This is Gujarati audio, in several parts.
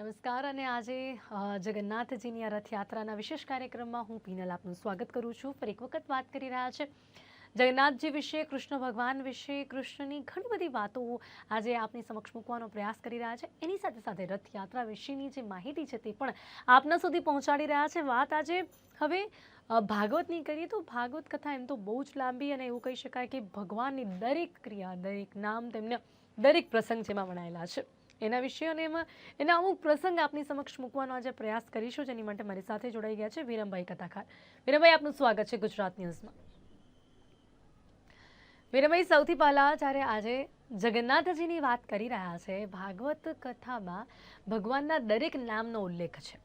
નમસ્કાર અને આજે જગન્નાથજીની આ રથયાત્રાના વિશેષ કાર્યક્રમમાં હું પીનલ આપનું સ્વાગત કરું છું. ફરી એક વખત વાત કરી રહ્યા છે જગન્નાથજી વિશે, કૃષ્ણ ભગવાન વિશે, કૃષ્ણની ઘણી બધી વાતો આજે આપની સમક્ષ મૂકવાનો પ્રયાસ કરી રહ્યા છે. એની સાથે સાથે રથયાત્રા વિશેની જે માહિતી છે તે પણ આપના સુધી પહોંચાડી રહ્યા છે. વાત આજે હવે ભાગવતની કરીએ તો ભાગવત કથા એમ તો બહુ જ લાંબી અને એવું કહી શકાય કે ભગવાનની દરેક ક્રિયા, દરેક નામ તેમને દરેક પ્રસંગ જેમાં વણાયેલા છે. એના વિશે અને એમાં એના અમુક પ્રસંગ આપની સમક્ષ મૂકવાનો આજે પ્રયાસ કરીશું, જેની માટે મારી સાથે જોડાઈ ગયા છે વિરમભાઈ કથાકાર. વિરમભાઈ, આપનું સ્વાગત છે ગુજરાત ન્યૂઝમાં. વિરમભાઈ, સૌથી પહેલા જ્યારે આજે જગન્નાથજીની વાત કરી રહ્યા છે, ભાગવત કથામાં ભગવાનના દરેક નામનો ઉલ્લેખ છે.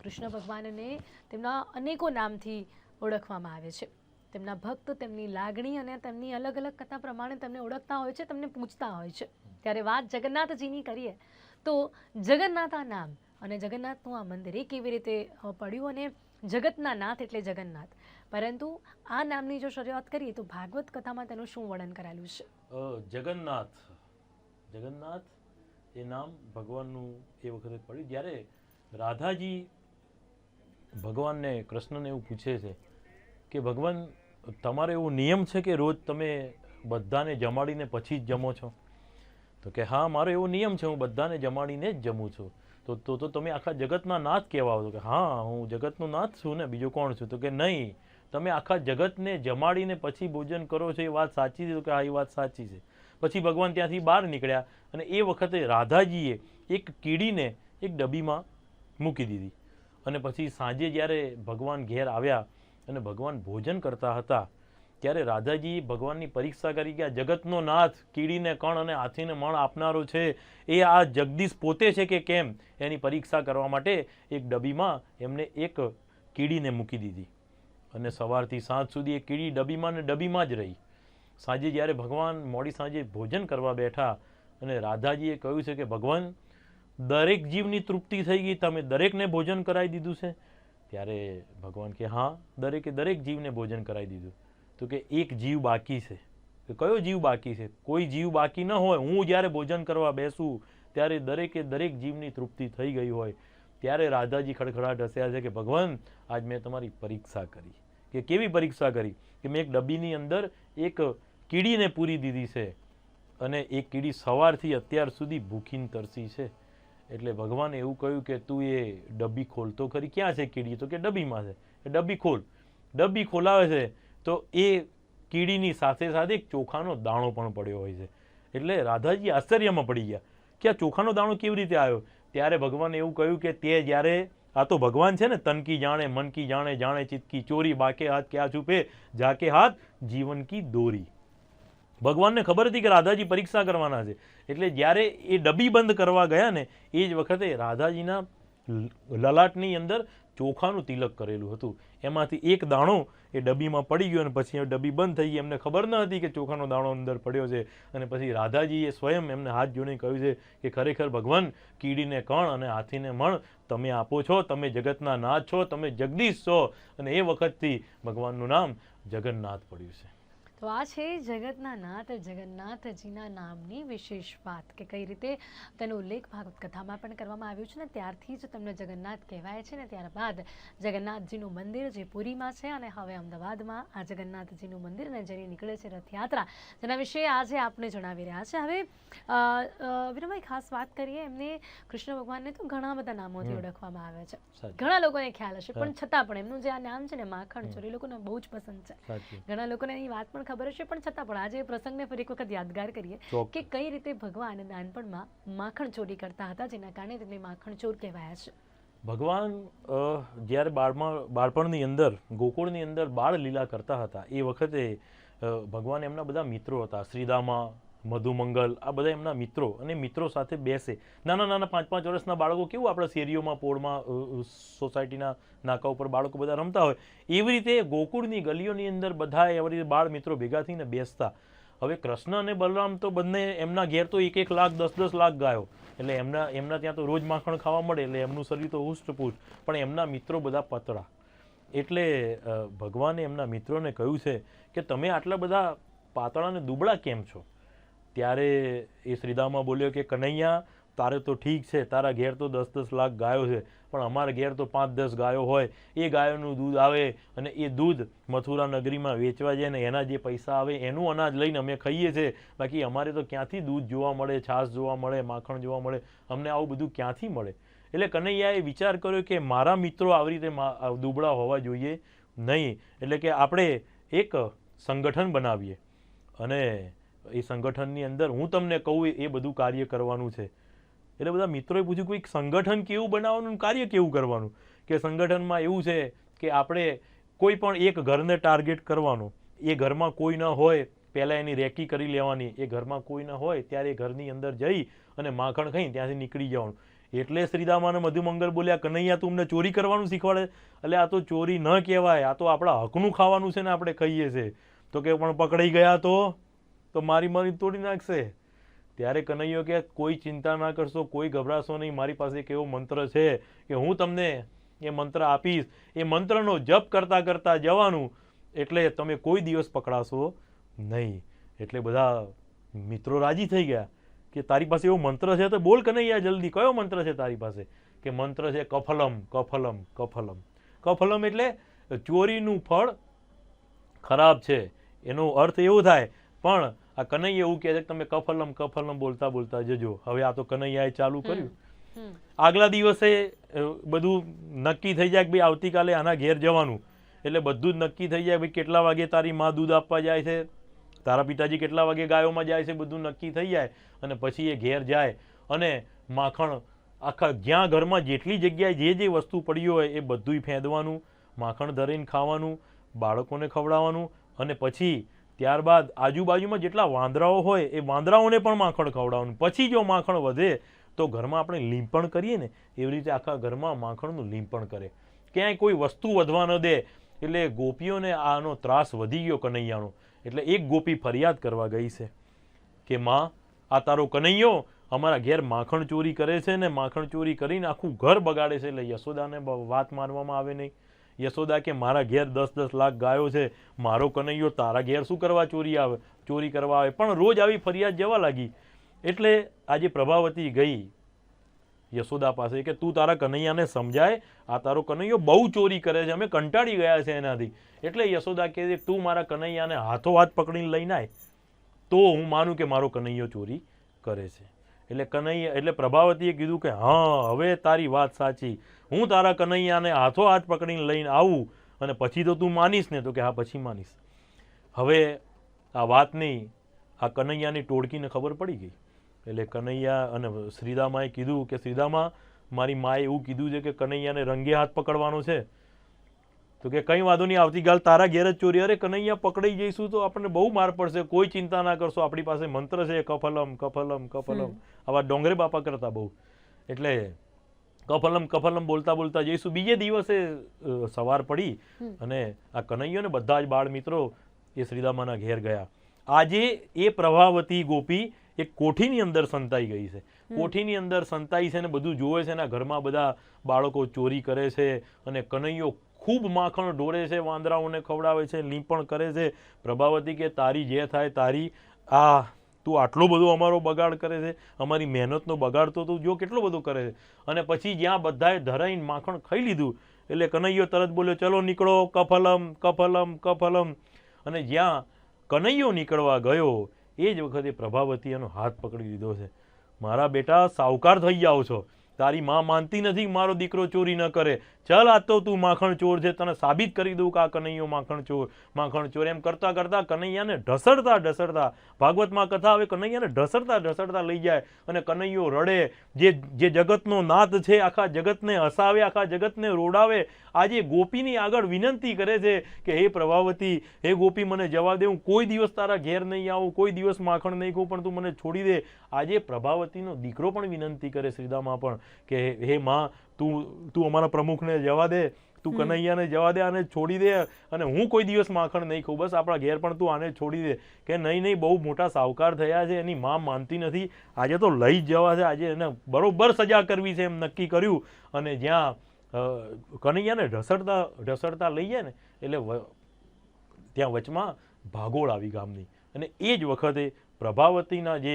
કૃષ્ણ ભગવાનને તેમના અનેકો નામથી ઓળખવામાં આવે છે. તેમના ભક્ત, તેમની લાગણી અને તેમની અલગ અલગ કથા પ્રમાણે તેમને ઓળખતા હોય છે, તેમને પૂછતા હોય છે. ત્યારે વાત જગન્નાથજીની કરીએ તો જગન્નાથ આ નામ અને જગન્નાથનું આ મંદિર એ કેવી રીતે પડ્યું અને જગતના નાથ એટલે જગન્નાથ. પરંતુ આ નામની જો શરૂઆત કરીએ તો ભાગવત કથામાં તેનું શું વર્ણન કરાયેલું છે? જગન્નાથ. જગન્નાથ એ નામ ભગવાનનું એ વખતે પડ્યું. જ્યારે રાધાજી ભગવાનને કૃષ્ણને એવું પૂછે છે કે ભગવાન તમારો એવો નિયમ છે કે રોજ તમે બધાને જમાડીને પછી જ જમો છો? તો કે હા, મારો એવો નિયમ છે, હું બધાને જમાડીને જ જમું છું. તો તો તો તમે આખા જગતના નાથ કહેવાઓ આવો કે હા, હું જગતનો નાથ છું ને, બીજો કોણ છું? તો કે નહીં, તમે આખા જગતને જમાડીને પછી ભોજન કરો છો, એ વાત સાચી છે? તો કે હા, એ વાત સાચી છે. પછી ભગવાન ત્યાંથી બહાર નીકળ્યા અને એ વખતે રાધાજીએ એક કીડીને એક ડબ્બીમાં મૂકી દીધી. અને પછી સાંજે જ્યારે ભગવાન ઘેર આવ્યા અને ભગવાન ભોજન કરતા હતા. ત્યારે રાધાજી ભગવાનની પરીક્ષા કરી કે આ જગતનો નાથ, કીડીને કણ અને હાથીને મણ આપનારો છે. એ આ જગદીશ પોતે છે કે કેમ? એની પરીક્ષા કરવા માટે એક ડબ્બીમાં એમને એક કીડીને મૂકી દીધી. અને સવારથી સાંજ સુધી એ કીડી ડબ્બીમાં ને ડબ્બીમાં જ રહી. સાંજે જ્યારે ભગવાન મોડી સાંજે ભોજન કરવા બેઠા અને રાધાજીએ કહ્યું છે કે ભગવાન, દરેક જીવની તૃપ્તિ થઈ ગઈ. તમે દરેકને ભોજન કરાવી દીધું છે. ત્યારે ભગવાન કે, હા, દરેકે દરેક જીવને ભોજન કરાવી દીધું. તો કે, એક જીવ બાકી છે. કે, કયો જીવ બાકી છે? કોઈ જીવ બાકી ન હોય. હું જ્યારે ભોજન કરવા બેસું, ત્યારે દરેકે દરેક જીવની તૃપ્તિ થઈ ગઈ હોય. ત્યારે રાધાજી ખડખડાટ હસ્યા છે કે, ભગવાન, આજ મેં તમારી પરીક્ષા કરી. કે, કેવી પરીક્ષા કરી? કે, મેં એક ડબ્બીની અંદર એક કીડીને પૂરી દીધી છે અને એ કીડી સવારથી અત્યાર સુધી ભૂખીને તરસી છે. એટલે ભગવાને એવું કહ્યું કે તું એ ડબ્બી ખોલતો ખરી ક્યાં છે કીડી? તો કે ડબ્બીમાં છે. એ ડબ્બી ખોલ. ડબ્બી ખોલાવે છે તો એ કીડીની સાથે સાથે એક ચોખાનો દાણો પણ પડ્યો હોય છે. એટલે રાધાજી આશ્ચર્યમાં પડી ગયા. કે આ ચોખાનો દાણો કેવી રીતે આવ્યો? ત્યારે ભગવાને એવું કહ્યું કે તે જ્યારે આ તો ભગવાન છે ને તનકી જાણે મનકી જાણે જાણે ચિતકી ચોરી, બાકે હાથ ક્યાં છુપે જાકે હાથ, જીવન કી દોરી. ભગવાનને ખબર હતી કે રાધાજી પરીક્ષા કરવાના છે. એટલે જ્યારે એ ડબ્બી બંધ કરવા ગયા ને, એ જ વખતે રાધાજીના લલાટની અંદર ચોખાનું તિલક કરેલું હતું. એમાંથી એક દાણો એ ડબ્બીમાં પડી ગયો અને પછી એ ડબ્બી બંધ થઈ ગઈ. એમને ખબર ન હતી કે ચોખાનો દાણો અંદર પડ્યો છે અને પછી રાધાજીએ સ્વયં એમને હાથ જોડીને કહ્યું છે કે ખરેખર ભગવાન, કીડીને કણ અને હાથીને મણ તમે આપો છો, તમે જગતના નાથ છો, તમે જગદીશ છો. અને એ વખતથી ભગવાનનું નામ જગન્નાથ પડ્યું છે. તો આ છે જગતના નાથ જગન્નાથજીના નામની વિશેષ વાત કે કઈ રીતે તેનો ઉલ્લેખ ભાગવત કથામાં પણ કરવામાં આવ્યો છે ને ત્યારથી જ તમને જગન્નાથ કહેવાય છે ને ત્યારબાદ જગન્નાથજીનું મંદિર જે પુરીમાં છે અને હવે અમદાવાદમાં આ જગન્નાથજીનું મંદિર અને જેની નીકળે છે રથયાત્રા જેના વિશે આજે આપણે જણાવી રહ્યા છે. હવે વિરમભાઈ ખાસ વાત કરીએ એમને કૃષ્ણ ભગવાનને તો ઘણા બધા નામોથી ઓળખવામાં આવે છે. ઘણા લોકોને ખ્યાલ હશે પણ છતાં પણ એમનું જે આ નામ છે ને માખણ ચોરી લોકોને બહુ જ પસંદ છે. ઘણા લોકોને એની વાત પણ ખબર હશે પણ છતાં પણ આજે એ પ્રસંગને ફરી એક વખત યાદગાર કરીએ કે કઈ રીતે ભગવાન નાનપણમાં માખણ ચોરી કરતા હતા જેના કારણે તેમને માખણ ચોર કહેવાયા છે. ભગવાન જ્યારે બાળમાં બાળપણની અંદર ગોકુળની અંદર બાળ લીલા કરતા હતા એ વખતે ભગવાન એમના બધા મિત્રો હતા શ્રીદામા મધુમંગલ, આ બધા એમના મિત્રો અને મિત્રો સાથે બેસે. નાના નાના પાંચ પાંચ વર્ષના બાળકો કેવું આપણા શેરીઓમાં, પોળમાં સોસાયટીના નાકા ઉપર બાળકો બધા રમતા હોય. એવી રીતે ગોકુળની ગલીઓની અંદર બધા એવી રીતે બાળ મિત્રો ભેગા થઈને બેસતા. હવે કૃષ્ણ અને બલરામ તો બંને એમના ઘેર તો એક એક લાખ, દસ દસ લાખ ગાયો. એટલે એમના એમના ત્યાં તો રોજ માખણ ખાવા મળે એટલે એમનું શરીર તો હુષ્ટપુષ્ટ પણ એમના મિત્રો બધા પતળા એટલે ભગવાને એમના મિત્રોને કહ્યું છે કે તમે આટલા બધા પાતળા અને દુબળા કેમ છો? ત્યારે એ શ્રીદામા બોલ્યો કે, કનૈયા, તારે તો ઠીક છે, તારા ઘેર તો દસ દસ લાખ ગાયો છે, પણ અમારા ઘેર તો પાંચ દસ ગાયો હોય. એ ગાયોનું દૂધ આવે અને એ દૂધ મથુરા નગરીમાં વેચવા જાય ને એના જે પૈસા આવે એનું અનાજ લઈને અમે ખાઈએ છીએ બાકી અમારે તો ક્યાંથી દૂધ જોવા મળે, છાશ જોવા મળે, માખણ જોવા મળે, અમને આવું બધું ક્યાંથી મળે? એટલે કનૈયાએ વિચાર કર્યો કે, મારા મિત્રો આવી રીતે દુબળા હોવા જોઈએ નહીં. એટલે કે આપણે એક સંગઠન બનાવીએ. અને એ સંગઠનની અંદર હું તમને કહું એ બધું કાર્ય કરવાનું છે. એટલે બધા મિત્રોએ પૂછ્યું કોઈ સંગઠન કેવું બનાવવાનું કાર્ય કેવું કરવાનું? કે સંગઠનમાં એવું છે કે આપણે કોઈ પણ એક ઘરને ટાર્ગેટ કરવાનો. એ ઘરમાં કોઈ ન હોય, પહેલાં એની રેકી કરી લેવાની. એ ઘરમાં કોઈ ન હોય, ત્યારે એ ઘરની અંદર જઈ અને માખણ ખાઈ ત્યાંથી નીકળી જવાનું. એટલે શ્રીદામાને મધુમંગલ બોલ્યા, કનૈયા, તું ચોરી કરવાનું શીખવાડે? એટલે આ તો ચોરી ન કહેવાય. આ તો આપણા હકનું ખાવાનું છે ને આપણે કહીએ છીએ. તો કે, પણ પકડાઈ ગયા તો? તો મારી મારી તોડી નાખશે. ત્યારે કનૈયો કે કોઈ ચિંતા ના કરશો, કોઈ ગભરાશો નહીં. મારી પાસે એક એવો મંત્ર છે કે હું તમને એ મંત્ર આપીશ. એ મંત્રનો જપ કરતાં કરતાં જવાનું. એટલે તમે કોઈ દિવસ પકડાશો નહીં. એટલે બધા મિત્રો રાજી થઈ ગયા કે, તારી પાસે એવો મંત્ર છે તો બોલ કનૈયા જલ્દી. કયો મંત્ર છે તારી પાસે? કે, મંત્ર છે કફલમ કફલમ કફલમ. કફલમ એટલે ચોરીનું ફળ ખરાબ છે. એનો અર્થ એવો થાય, પણ આ કનૈયા એવું કહે છે કે તમે કફલમ કફલમ બોલતા બોલતા જજો. હવે આ તો કનૈયાએ ચાલુ કર્યું. આગલા દિવસે બધું નક્કી થઈ જાય કે ભાઈ આવતીકાલે આના ઘેર જવાનું. એટલે બધું જ નક્કી થઈ જાય ભાઈ કેટલા વાગે તારી માં દૂધ આપવા જાય છે તારા પિતાજી કેટલા વાગે ગાયોમાં જાય છે બધું નક્કી થઈ જાય અને પછી એ ઘેર જાય. અને માખણ આખા જ્યાં ઘરમાં જેટલી જગ્યાએ જે જે વસ્તુ પડી હોય એ બધુંય ફેંદવાનું માખણ ધરીને ખાવાનું બાળકોને ખવડાવવાનું અને પછી ત્યારબાદ આજુબાજુમાં જેટલા વાંદરાઓ હોય એ વાંદરાઓને પણ માખણ ખવડાવવાનું. પછી જો માખણ વધે તો ઘરમાં આપણે લીંપણ કરીએ ને, એવી રીતે આખા ઘરમાં માખણનું લીંપણ કરે. ક્યાંય કોઈ વસ્તુ વધવા ન દે, એટલે ગોપીઓને આનો ત્રાસ વધી ગયો કનૈયાનો. એટલે એક ગોપી ફરિયાદ કરવા ગઈ છે કે, માં, આ તારો કનૈયો અમારા ઘેર માખણ ચોરી કરે છે ને, માખણ ચોરી કરીને આખું ઘર બગાડે છે. એટલે યશોદાને વાત માનવામાં આવે નહીં. યશોદા કે મારા ઘેર દસ દસ લાખ ગાયો છે, મારો કનૈયો તારા ઘેર શું કરવા ચોરી આવે, ચોરી કરવા આવે? પણ રોજ આવી ફરિયાદ જવા લાગી. એટલે આજે પ્રભાવતી ગઈ યશોદા પાસે કે તું તારા કનૈયાને સમજાય, આ તારો કનૈયો બહુ ચોરી કરે છે, અમે કંટાળી ગયા છે એનાથી. એટલે યશોદા કહે તું મારા કનૈયાને હાથો હાથ પકડીને લઈને આય. તો હું માનું કે મારો કનૈયો ચોરી કરે છે. એટલે કનૈયા, એટલે પ્રભાવતીએ કીધું કે, હા, હવે તારી વાત સાચી. હું તારા કનૈયાને હાથો હાથ પકડીને લઈને આવું અને પછી તો તું માનીશ ને. તો કે, હા, પછી માનીશ. હવે આ વાતની આ કનૈયાની ટોળકીને ખબર પડી ગઈ. એટલે કનૈયા અને શ્રીદામાએ કીધું કે, શ્રીદામા, મારી માએ એવું કીધું છે કે કનૈયાને રંગે હાથ પકડવાનો છે. તો કે કંઈ વાંધો નહીં આવતીકાલ તારા ઘેર જ ચોરી. અરે કનૈયા પકડાઈ જઈશું તો આપણને બહુ માર પડશે. કોઈ ચિંતા ના કરશો. આપણી પાસે મંત્ર છે કફલમ કફલમ કફલમ. આવા ડોંગરે બાપા કરતા બહુ. એટલે કફલમ કફલમ બોલતા બોલતા જઈશું. બીજે દિવસે સવાર પડી અને આ કનૈયો ને બધા જ બાળ મિત્રો એ શ્રીદામાના ઘેર ગયા. આજે એ પ્રભાવતી ગોપી એક કોઠીની અંદર સંતાઈ ગઈ છે. કોઠીની અંદર સંતાઈ છે ને બધું જોવે છે ને ઘરમાં બધા બાળકો ચોરી કરે છે અને કનૈયો ખૂબ માખણ ઢોળે છે, વાંદરાઓને ખવડાવે છે, લીંપણ કરે છે. પ્રભાવતી કે તારી જે થાય તારી આ તું આટલો બધો અમારો બગાડ કરે છે, અમારી મહેનતનો બગાડ તો તું જો કેટલો બધો કરે છે. અને પછી જ્યાં બધાએ ધરાઈને માખણ ખાઈ લીધું, એટલે કનૈયો તરત બોલ્યો, ચલો નીકળો, કફલમ કફલમ કફલમ. અને જ્યાં કનૈયો નીકળવા ગયો, એ જ વખતે પ્રભાવતી એનો હાથ પકડી લીધો છે. મારા બેટા, સાવકાર થઈ જાઓ છો. તારી માં માનતી નથી મારો દીકરો ચોરી ન કરે. ચાલ આ તો તું માખણ ચોર છે, તને સાબિત કરી દઉં કે આ કનૈયો માખણ ચોર માખણ ચોર. એમ કરતાં કરતાં કનૈયાને ઢસડતા ઢસડતા, ભાગવતમાં કથા આવે, કનૈયાને ઢસડતા ઢસડતા લઈ જાય અને કનૈયો રડે. જે જે જગતનો નાથ છે, આખા જગતને હસાવે, આખા જગતને રોડાવે, આજે ગોપીની આગળ વિનંતી કરે છે કે, હે પ્રભાવતી, હે ગોપી, મને જવા દે, હું કોઈ દિવસ તારા ઘેર નહીં આવું, કોઈ દિવસ માખણ નહીં ખાઉં, પણ તું મને છોડી દે. આજે પ્રભાવતીનો દીકરો પણ વિનંતી કરે શ્રીદામા પણ. કે હે માં તું તું અમારા પ્રમુખને જવા દે તું કનૈયાને જવા દે આને છોડી દે અને હું કોઈ દિવસ માખણ નહીં ખાઉં બસ આપણા ઘેર પણ તું આને છોડી દે. કે નહીં નહીં બહુ મોટા સાવકાર થયા છે એની માં માનતી નથી. આજે તો લઈ જ જવા છે આજે એને બરોબર સજા કરવી છે એમ નક્કી કર્યું. અને જ્યાં કનૈયાને ઢસડતા ઢસડતા લઈ જાય ને એટલે ત્યાં વચમાં ભાગોળ આવી ગામની. અને એ જ વખતે પ્રભાવતીના જે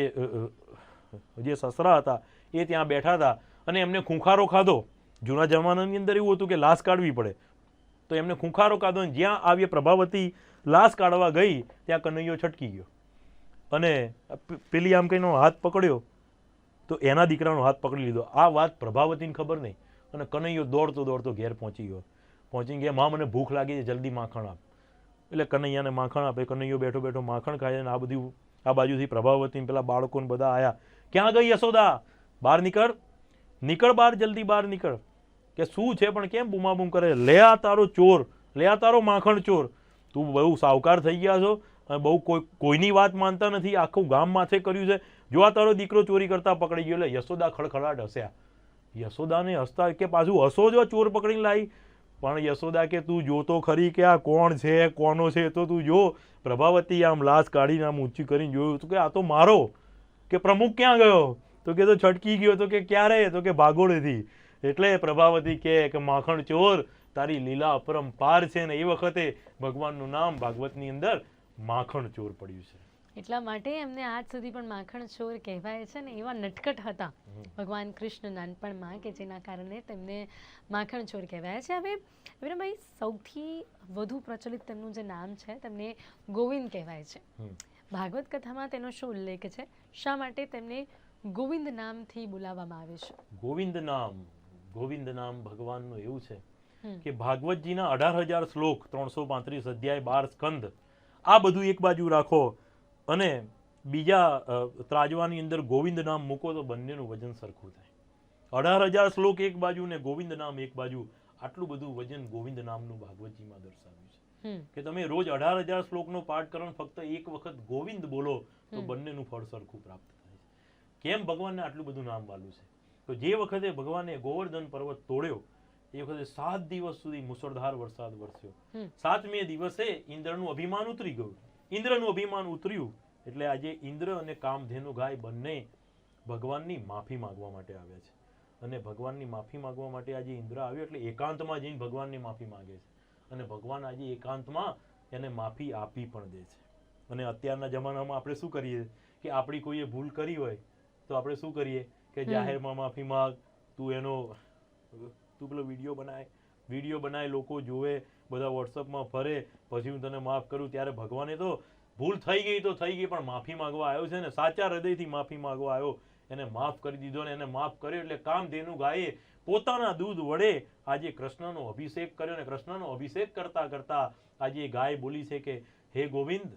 જે સસરા હતા એ ત્યાં બેઠા હતા. અને એમને ખૂંખારો ખાધો. જૂના જમાનાની અંદર એવું હતું કે લાશ કાઢવી પડે. તો એમને ખૂંખારો કાઢો અને જ્યાં આવી પ્રભાવતી લાશ કાઢવા ગઈ, ત્યાં કનૈયો છટકી ગયો. અને પેલી આમ કંઈનો હાથ પકડ્યો, તો એના દીકરાનો હાથ પકડી લીધો. આ વાત પ્રભાવતીને ખબર નહીં. અને કનૈયો દોડતો દોડતો ઘેર પહોંચી ગયો. પહોંચી ગયા માં મને ભૂખ લાગી છે, જલ્દી માખણ આપ. એટલે કનૈયાને માખણ આપે. કનૈયો બેઠો બેઠો માખણ ખાય અને આ બધું, આ બાજુથી પ્રભાવતી પેલા બાળકોને બધા આવ્યા ક્યાં ગઈ યશોદા? બહાર નીકળ. નીકળ બહાર જલ્દી બહાર નીકળ. કે શું છે, પણ કેમ બૂમાબૂમ કરે? લે આ તારો ચોર લે આ તારો માખણ ચોર. તું બહુ સાવકાર થઈ ગયા છો અને બહુ કોઈ, કોઈની વાત માનતા નથી. આખું ગામ માથે કર્યું છે. જો આ તારો દીકરો ચોરી કરતા પકડી ગયો, એટલે યશોદા ખડખડાટ હસ્યા. યશોદાને હસતા કે પાછું હસો જો ચોર પકડીને લાવી પણ યશોદા કે, તું જોતો ખરી કે આ કોણ છે, કોનો છે તો તું જો. પ્રભાવતી આમ લાશ કાઢીને આમ ઊંચી કરીને જોયું હતું કે, આ તો મારો. કે, પ્રમુખ ક્યાં ગયો? તો કે તો છટકી ગયો તો કે ક્યારે? તો કે ભાગોળેથી. એટલે પ્રભાવતી કે માખણ ચોર તારી લીલા અપરંપાર છે ને એ વખતે ભગવાનનું નામ ભાગવતની અંદર માખણ ચોર પડ્યું છે. એટલા માટે એમને આજ સુધી પણ માખણ ચોર કહેવાય છે ને એવા નટકટ હતા. ભગવાન કૃષ્ણ નાનપણમાં કે જેના કારણે તેમને માખણ ચોર કહેવાય છે. હવે વિરમભાઈ સૌથી વધુ પ્રચલિત તેમનું જે નામ છે તેમને ગોવિંદ કહેવાય છે. ભાગવત કથામાં તેનો શું ઉલ્લેખ છે? શા માટે તેમને ગોવિંદ નામથી બોલાવવામાં આવે છે. ગોવિંદ નામ ગોવિંદ નામ ભગવાનનું એવું છે કે ભાગવતજીના અઢાર હજાર શ્લોક ત્રણસો પાંત્રીસ અધ્યાય બાર સ્કંદ આ બધું એક બાજુ રાખો અને બીજા ત્રાજવાની અંદર ગોવિંદ નામ મૂકો તો બંનેનું વજન સરખું થાય. અઢાર હજાર શ્લોક એક બાજુ ને ગોવિંદ નામ એક બાજુ આટલું બધું વજન ગોવિંદ નામનું ભાગવતજીમાં દર્શાવ્યું છે. કે તમે રોજ અઢાર હજાર શ્લોકનો પાઠ કરો ફક્ત એક વખત ગોવિંદ બોલો તો. બંનેનું ફળ સરખું પ્રાપ્ત કેમ ભગવાનને આટલું બધું નામ વાલું છે? તો જે વખતે ભગવાને ગોવર્ધન પર્વત તોડ્યો એ વખતે સાત દિવસ સુધી મુસળધાર વરસાદ વરસ્યો. સાતમે દિવસે ઇન્દ્રનું અભિમાન ઉતરી ગયું. ઇન્દ્રનું અભિમાન ઉતર્યું એટલે આજે ઇન્દ્ર અને કામધેનુ ગાય બંને ભગવાનની માફી માંગવા માટે આવ્યા છે. અને ભગવાનની માફી માંગવા માટે આજે ઇન્દ્ર આવ્યો એટલે એકાંતમાં જઈને ભગવાનની માફી માંગે છે. અને ભગવાન આજે એકાંતમાં એને માફી આપી પણ દે છે. અને અત્યારના જમાનામાં આપણે શું કરીએ? કે આપણી કોઈએ ભૂલ કરી હોય તો આપણે શું કરીએ કે જાહેરમાં માફી માંગ તું એનો તું પેલો વીડિયો બનાય વીડિયો બનાય લોકો જોવે બધા વોટ્સઅપમાં ફરે પછી હું તને માફ કરું ત્યારે ભગવાને તો ભૂલ થઈ ગઈ તો થઈ ગઈ પણ માફી માંગવા આવ્યો છે ને સાચા હૃદયથી માફી માંગવા આવ્યો. એને માફ કરી દીધો ને એને માફ કર્યો એટલે કામ ધેનું ગાયે પોતાના દૂધ વડે આજે કૃષ્ણનો અભિષેક કર્યો ને કૃષ્ણનો અભિષેક કરતા કરતા આજે ગાય બોલી છે કે હે ગોવિંદ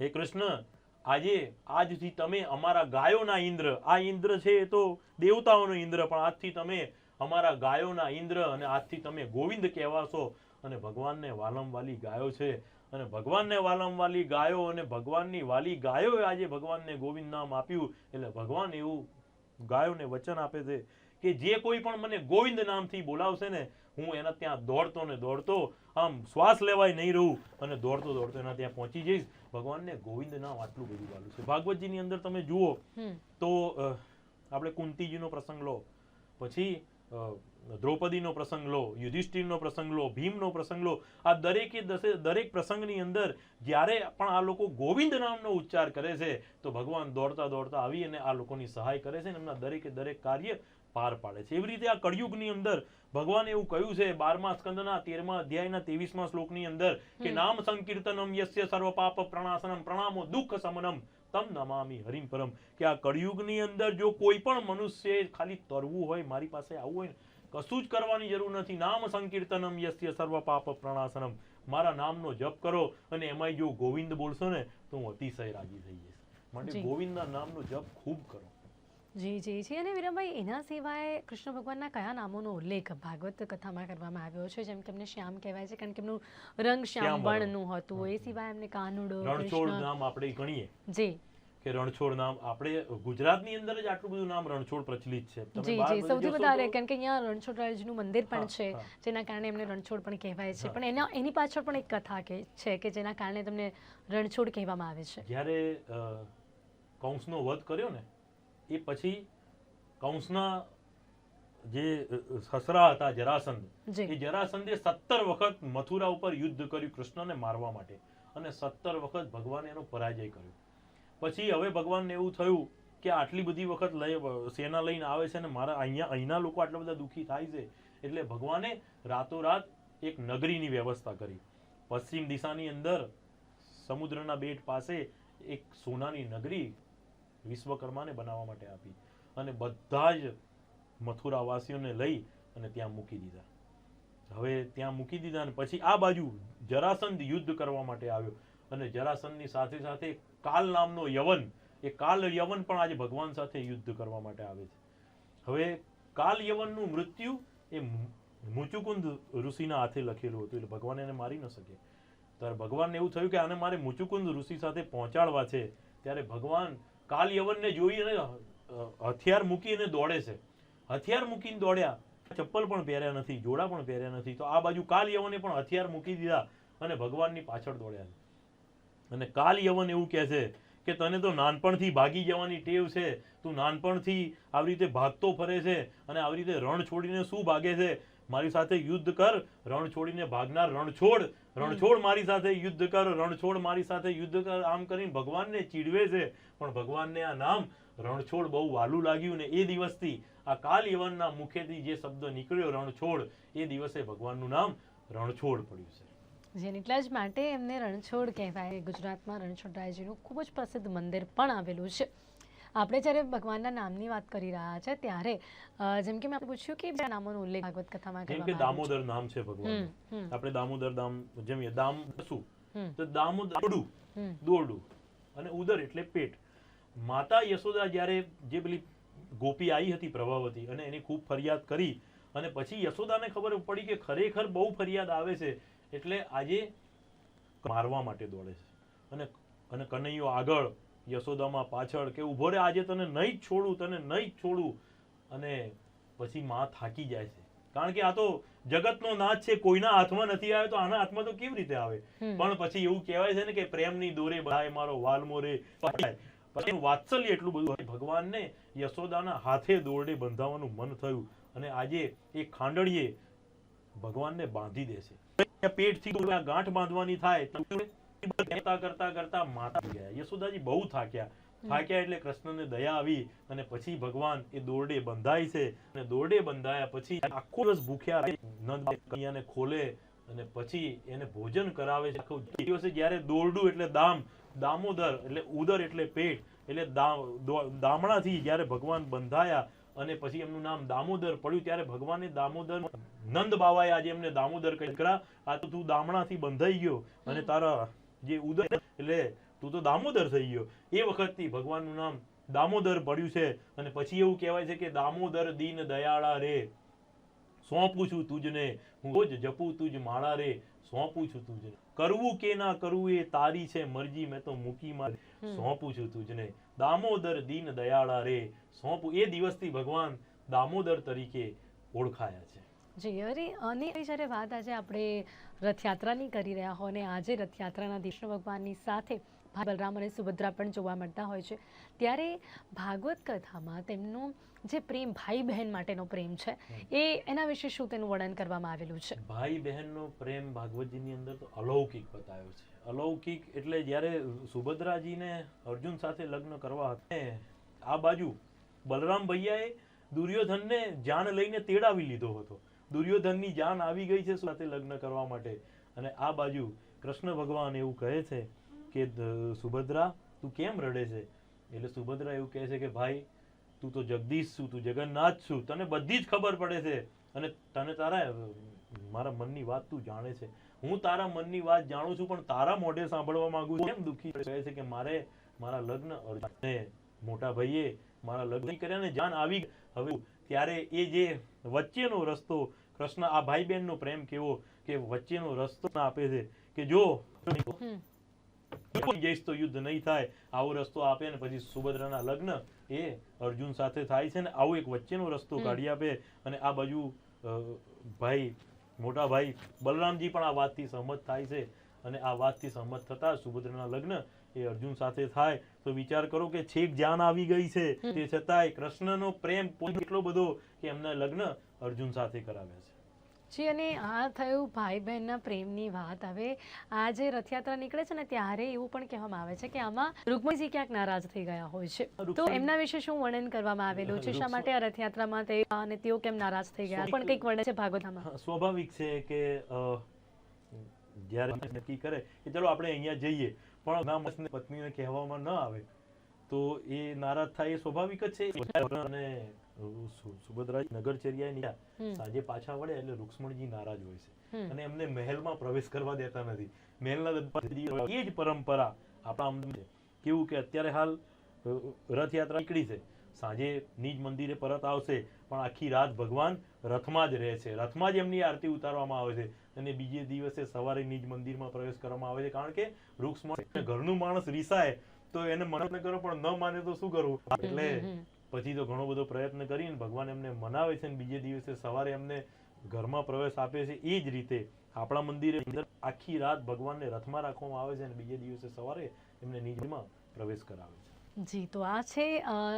હે કૃષ્ણ આજે આજથી તમે અમારા ગાયોના ઇન્દ્ર, આ ઇન્દ્ર છે એ તો દેવતાઓનો ઇન્દ્ર, પણ આજથી તમે અમારા ગાયોના ઇન્દ્ર અને આજથી તમે ગોવિંદ કહેવાશો. અને ભગવાનને વાલમવાલી ગાયો છે. અને ભગવાનને વાલમવાલી ગાયો અને ભગવાનની વાલી ગાયોએ આજે ભગવાનને ગોવિંદ નામ આપ્યું. એટલે ભગવાન એવું ગાયોને વચન આપે છે કે જે કોઈ પણ મને ગોવિંદ નામથી બોલાવશે ને, હું એના ત્યાં દોડતો ને દોડતો આમ શ્વાસ લેવાય નહીં રહું. અને દોડતો દોડતો એના ત્યાં પહોંચી જઈશ. ભગવાનને ગોવિંદ નામ આટલું બધું વાલું છે. ભાગવતજીની અંદર તમે જુઓ તો આપણે કુંતીજીનો પ્રસંગ લો પછી દ્રૌપદીનો પ્રસંગ લો યુધિષ્ઠિરનો પ્રસંગ લો ભીમનો પ્રસંગ લો આ દરેકે દસે દરેક પ્રસંગની અંદર જ્યારે પણ આ લોકો ગોવિંદ નામનો ઉચ્ચાર કરે છે તો ભગવાન દોડતા દોડતા આવી અને આ લોકોની સહાય કરે છે અને એમના દરેકે દરેક કાર્ય પાર પાડે છે. એવી રીતે આ કળિયુગની અંદર ભગવાન એવું કહ્યું છે બારમા સ્કંદના તેરમા અધ્યાયના તેવીસમા શ્લોકની અંદર કે નામ સંકીર્તનમ યસ્ય સર્વ પાપ પ્રણાસનમ પ્રણામો દુઃખ સમનમ તમ નમામી હરિમ પરમ. કે આ કળિયુગની અંદર જો કોઈ પણ મનુષ્ય ખાલી તરવું હોય મારી પાસે આવવું હોય ને કશું જ કરવાની જરૂર નથી. નામ સંકીર્તનમ યસ્ય સર્વ પાપ પ્રણાસનમ મારા નામનો જપ કરો અને એમાંય જો ગોવિંદ બોલશો ને તો હું અતિશય રાજી થઈ જઈશ. માટે ગોવિંદના નામનો જપ ખૂબ કરો. જી જી જી. અને વિરમભાઈ એના સિવાય કૃષ્ણ ભગવાનના કયા નામોનો ઉલ્લેખ ભાગવત કથામાં કરવામાં આવ્યો છે? જેમ કે એમને શ્યામ કહેવાય છે કારણ કે એમનું રંગ શ્યામ વર્ણનું હતું. એ સિવાય એમને કાનુડો રણછોડ નામ આપણે ગણીએ. જી. કે રણછોડ નામ આપણે ગુજરાતની અંદર જ આટલું બધું નામ રણછોડ પ્રચલિત છે. જી જી. સૌથી વધારે કારણ કે અહીંયા રણછોડરાયજીનું મંદિર પણ છે જેના કારણે એમને રણછોડ પણ કહેવાય છે. પણ એના એની પાછળ પણ એક કથા કે છે કે જેના કારણે તમને રણછોડ કહેવામાં આવે છે. જ્યારે કૌંસનો વધ કર્યો ને એ પછી કૌંસના જે સસરા હતા જરાસંધ એ જરાસંધે સત્તર વખત મથુરા ઉપર યુદ્ધ કર્યું કૃષ્ણને મારવા માટે અને સત્તર વખત ભગવાને એનો પરાજય કર્યો. પછી હવે ભગવાનને એવું થયું કે આટલી બધી વખત લઈ સેના લઈને આવે છે ને મારા અહીંયા અહીંના લોકો આટલા બધા દુઃખી થાય છે એટલે ભગવાને રાતોરાત એક નગરીની વ્યવસ્થા કરી. પશ્ચિમ દિશાની અંદર સમુદ્રના બેટ પાસે એક સોનાની નગરી વિશ્વકર્માને બનાવવા માટે આપી અને બધા જ મથુરાવાસીઓને લઈ અને ત્યાં મૂકી દીધા. હવે ત્યાં મૂકી દીધા અને પછી આ બાજુ જરાસંધ યુદ્ધ કરવા માટે આવ્યો. અને જરાસંધની સાથે સાથે કાલ નામનો યવન, એ કાલ યવન પણ આજે ભગવાન સાથે યુદ્ધ કરવા માટે આવે છે. હવે કાલ યવનનું મૃત્યુ એ મુચુકુંદ ઋષિના હાથે લખેલું હતું, એટલે ભગવાન એને મારી ન શકે. ત્યારે ભગવાનને એવું થયું કે આને મારે મુચુકુંદ ઋષિ સાથે પહોંચાડવા છે. ત્યારે ભગવાન કાલ યવનને જોઈ અને હથિયાર મૂકીને દોડે છે. હથિયાર મૂકીને દોડ્યા. ચપ્પલ પણ પહેર્યા નથી, જોડા પણ પહેર્યા નથી. તો આ બાજુ કાલ યવને પણ હથિયાર મૂકી દીધા અને ભગવાનની પાછળ દોડ્યા અને કાલ યવન એવું કહે છે કે, તને તો નાનપણથી ભાગી જવાની ટેવ છે. તું નાનપણથી આવી રીતે ભાગતો ફરે છે અને આવી રીતે રણ છોડીને શું ભાગે છે? મારી સાથે યુદ્ધ કર રણ છોડીને ભાગનાર રણછોડ રણછોડ મારી સાથે યુદ્ધ કર, રણછોડ મારી સાથે યુદ્ધ કર, આમ કરીને ભગવાનને ચીડવે છે. પણ ભગવાનને આ નામ રણછોડ બહુ વાલું લાગ્યું ને એ દિવસથી આ કાલ યવનના મુખેથી જે શબ્દ નીકળ્યો, રણછોડ, એ દિવસે ભગવાનનું નામ રણછોડ પડ્યું છે. જેને એટલા જ માટે એમને રણછોડ કહેવાય. ગુજરાતમાં રણછોડરાયજીનું ખૂબ જ પ્રસિદ્ધ મંદિર પણ આવેલું છે. આપણે જ્યારે ભગવાનના નામની વાત કરી રહ્યા છે ત્યારે જેમ કે મેં પૂછ્યું કે બીજા નામોનો ઉલ્લેખ ભાગવત કથામાં કેમ કે. દામોદર નામ છે ભગવાન આપણે દામોદર ધામ જમીએ દામ શું તો દામોદર દોરડું. અને ઉદર એટલે પેટ. માતા યશોદા જ્યારે જે પેલી ગોપી આવી હતી પ્રભાવતી અને એની ખૂબ ફરિયાદ કરી અને પછી યશોદાને ખબર પડી કે ખરેખર બહુ ફરિયાદ આવે છે એટલે આજે મારવા માટે દોડે છે. અને અને કનૈયો આગળ યશોદામાં પાછળ કે ઊભો રે આજે તને નહીં જ છોડું તને નહીં જ છોડું. અને પછી માં થાકી જાય છે. કારણ કે આ તો જગતનો નાચ છે કોઈના હાથમાં નથી આવ્યો તો આના હાથમાં તો કેવી રીતે આવે? પણ પછી એવું કહેવાય છે ને કે પ્રેમની દોરે બધાય મારો વાલમો રે પછી વાત્સલ્ય એટલું બધું ભગવાનને યશોદાના હાથે દોરડે બંધાવવાનું મન થયું. અને આજે એ ખાંડળીએ ભગવાનને બાંધી દેશે પેટથી ગાંઠ બાંધવાની થાય કરતા કરતા કરતા માતા ગયા. યશોદાજી બહુ થાક્યા. થાક્યા એટલે કૃષ્ણને દયા આવી અને પછી ભગવાન એ દોરડે બંધાય છે. અને દોરડે બંધાયા પછી આખો દિવસ ભૂખ્યા. નંદ ખોલે અને પછી એને ભોજન કરાવે છે. આખો દિવસે જ્યારે દોરડું એટલે દામ, દામોદર એટલે ઉદર એટલે પેટ, એટલે દામણાથી જ્યારે ભગવાન બંધાયા અને પછી એમનું નામ દામોદર પડ્યું, ત્યારે ભગવાને દામોદર નંદ બાવાએ આજે એમને દામોદર દીકરા, આ તો તું દામણાથી બંધાઈ ગયો અને તારા જે ઉદર એટલે તું તો દામોદર થઈ ગયો. એ વખતથી ભગવાનનું નામ દામોદર પડ્યું છે અને પછી એવું કહેવાય છે કે દામોદર દીન દયાળા રે. સોંપું છું તુજને. હું રોજ જપું તુજ માળા રે. સોંપું છું તુજને. કરવું કે ના કરવું એ તારી છે મરજી મેં તો મૂકી મારી. સોંપું છું તુજને. દામોદર દીન દયાળા રે. સોંપું. એ દિવસથી ભગવાન દામોદર તરીકે ઓળખાયા છે. જી અરે અને જ્યારે વાત આજે આપણે રથયાત્રાની કરી રહ્યા હોય અને આજે રથયાત્રાના કૃષ્ણ ભગવાનની સાથે ભાઈ બલરામ અને સુભદ્રા પણ જોવા મળતા હોય છે. ત્યારે ભાગવત કથામાં તેમનો જે પ્રેમ ભાઈ બહેન માટેનો પ્રેમ છે એ એના વિશે શું તેનું વર્ણન કરવામાં આવેલું છે? ભાઈ બહેનનો પ્રેમ ભાગવતજીની અંદર તો અલૌકિક બતાવ્યો છે. અલૌકિક એટલે જ્યારે સુભદ્રાજીને અર્જુન સાથે લગ્ન કરવા હતા આ બાજુ બલરામ ભૈયાએ દુર્યોધનને જાન લઈને તેડાવી લીધો હતો. દુર્યોધનની જાન આવી ગઈ છે સાથે લગ્ન કરવા માટે. અને આ બાજુ કૃષ્ણ ભગવાન એવું કહે છે કે સુભદ્રા, તું કેમ રડે છે? એટલે સુભદ્રા એવું કહે છે કે, ભાઈ, તું તો જગદીશ છું, તું જગન્નાથ છું, તને બધી જ ખબર પડે છે. અને તને તારા, મારા મનની વાત તું જાણે છે. હું તારા મનની વાત જાણું છું, પણ તારા મોઢે સાંભળવા માંગુ છું. કેમ દુઃખી કહે છે કે, મારે મારા લગ્ન અર્જુન મોટા ભાઈએ મારા લગ્ન કર્યા ને જાન આવી. હવે ત્યારે એ જે વચ્ચેનો રસ્તો કૃષ્ણ આ ભાઈ બહેનનો પ્રેમ કેવો કે વચ્ચેનો રસ્તો આપે છે કે જો જઈશ તો યુદ્ધ નહીં થાય આવો રસ્તો આપે ને પછી સુભદ્રાના લગ્ન એ અર્જુન સાથે થાય છે ને આવો એક વચ્ચેનો રસ્તો કાઢી આપે અને આ બાજુ ભાઈ મોટા ભાઈ બલરામજી પણ આ વાતથી સહમત થાય છે અને આ વાતથી સહમત થતા સુભદ્રાના લગ્ન એ અર્જુન સાથે થાય. તો વિચાર કરો કે છેક જાન આવી ગઈ છે. તે છતાંય કૃષ્ણનો પ્રેમ એટલો બધો કે એમના લગ્ન અર્જુન સાથે કરાવ્યા છે. જી અને આ થયું ભાઈ બહેનના પ્રેમની વાત. હવે આ જે રથયાત્રા નીકળે છે ને ત્યારે એવું પણ કહેવામાં આવે છે કે આમાં રૂકમણીજી ક્યાંક નારાજ થઈ ગયા હોય છે. તો એમના વિશે શું વર્ણન કરવામાં આવેલું છે? શા માટે આ રથયાત્રામાં તે અને તેઓ કેમ નારાજ થઈ ગયા? પણ કંઈક વર્ણન છે ભાગવતામાં? સ્વાભાવિક છે કે જ્યારે નક્કી કરે કે ચલો આપણે અહીંયા જઈએ પણ ના પત્નીને કહેવામાં ન આવે તો એ નારાજ થાય એ સ્વાભાવિક જ છે. અને સુ- સુભદ્રાજી નગરચર્યાએ નીકળ્યા સાંજે પાછા વળે એટલે રુક્ષ્મણજી નારાજ હોય છે. અને એમને મહેલમાં પ્રવેશ કરવા દેતા નથી. મહેલના એ જ પરંપરા આપણા છે. કેવું કે અત્યારે હાલ રથયાત્રા નીકળી છે. સાંજે નિજ મંદિરે પરત આવશે પણ આખી રાત ભગવાન રથમાં જ રહે છે. રથમાં જ એમની આરતી ઉતારવામાં આવે છે. અને બીજે દિવસે સવારે નિજ મંદિરમાં પ્રવેશ કરવામાં આવે છે. કારણ કે વૃક્ષ ઘરનું માણસ રીસાય તો એને મનાને કરો પણ ન માને તો શું કરવું? એટલે. પછી તો ઘણો બધો પ્રયત્ન કરીને ભગવાન એમને મનાવે છે અને બીજે દિવસે સવારે એમને ઘરમાં પ્રવેશ આપે છે, એ જ રીતે આપણા મંદિરે અંદર આખી રાત ભગવાનને રથમાં રાખવામાં આવે છે અને બીજે દિવસે સવારે એમને નિજમાં પ્રવેશ કરાવે છે. જી, તો આ છે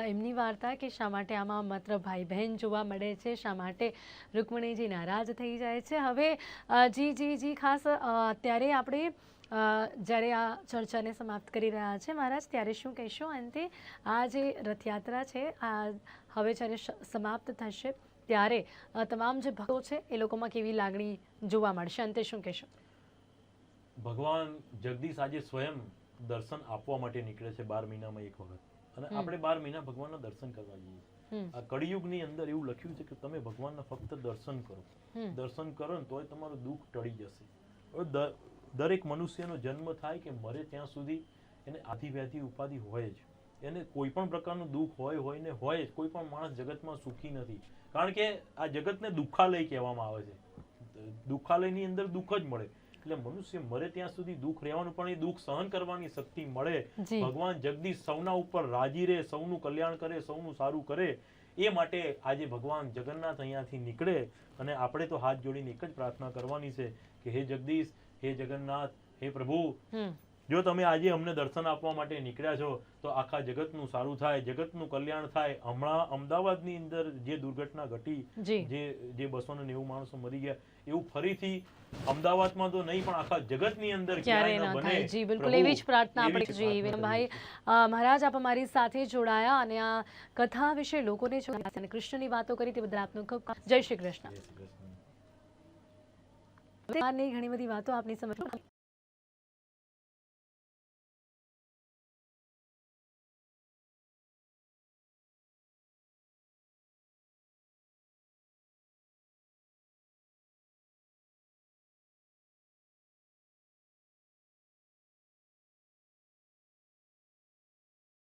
એમની વાર્તા કે શા માટે આમાં માત્ર ભાઈ બહેન જોવા મળે છે, શા માટે રૂકમણીજી નારાજ થઈ જાય છે. હવે જી જી જી, ખાસ અત્યારે આપણે જ્યારે આ ચર્ચાને સમાપ્ત કરી રહ્યા છે મહારાજ ત્યારે શું કહેશો? અંતે આ જે રથયાત્રા છે આ હવે જ્યારે સમાપ્ત થશે ત્યારે તમામ જે ભક્તો છે એ લોકોમાં કેવી લાગણી જોવા મળશે? અંતે શું કહેશો? ભગવાન જગદીશ આજે સ્વયં દર્શન આપવા માટે નીકળે છે બાર મહિનામાં એક વખત. અને આપણે બાર મહિના ભગવાનના દર્શન કરવા જઈએ આ કળિયુગની અંદર એવું લખ્યું છે કે તમે ભગવાનના ફક્ત દર્શન કરો. દર્શન કરો ને તોય તમારું દુઃખ ટળી જશે. દરેક મનુષ્યનો જન્મ થાય કે મરે ત્યાં સુધી એને આધિ વ્યાધિ ઉપાધિ હોય જ. એને કોઈ પણ પ્રકારનું દુઃખ હોય હોય ને હોય જ. કોઈ પણ માણસ જગતમાં સુખી નથી. કારણ કે આ જગતને દુઃખાલય કહેવામાં આવે છે. દુઃખાલયની અંદર દુઃખ જ મળે. એટલે મનુષ્ય મરે ત્યાં સુધી દુઃખ રહેવાનું પણ એ દુઃખ સહન કરવાની શક્તિ મળે. ભગવાન જગદીશ સૌના ઉપર રાજી રહે સૌનું કલ્યાણ કરે સૌનું સારું કરે. એ માટે આજે ભગવાન જગન્નાથ અહીંયાથી નીકળે અને આપણે તો હાથ જોડીને એક જ પ્રાર્થના કરવાની છે કે હે જગદીશ હે જગન્નાથ હે પ્રભુ. જો તમે આજે અમને દર્શન આપવા માટે નીકળ્યા છો તો આખા જગતનું સારું થાય જગતનું કલ્યાણ થાય. હમણાં અમદાવાદની અંદર જે દુર્ઘટના ઘટી જે. જે બસો ને નેવું માણસો મરી ગયા એવું ફરીથી અમદાવાદમાં તો નહીં પણ આખા જગતની અંદર ક્યારે ના થાય. જી બિલકુલ. એવી જ પ્રાર્થના આપણે જ જોઈએ ભાઈ મહારાજ આપ અમારી સાથે જોડાયા અને આ કથા વિશે લોકોને જોડ્યા અને કૃષ્ણની વાતો કરી તે બદલ આપનો ખૂબ જય શ્રી કૃષ્ણ જય શ્રી કૃષ્ણ ભગવાનની ઘણી બધી વાતો આપની સમજ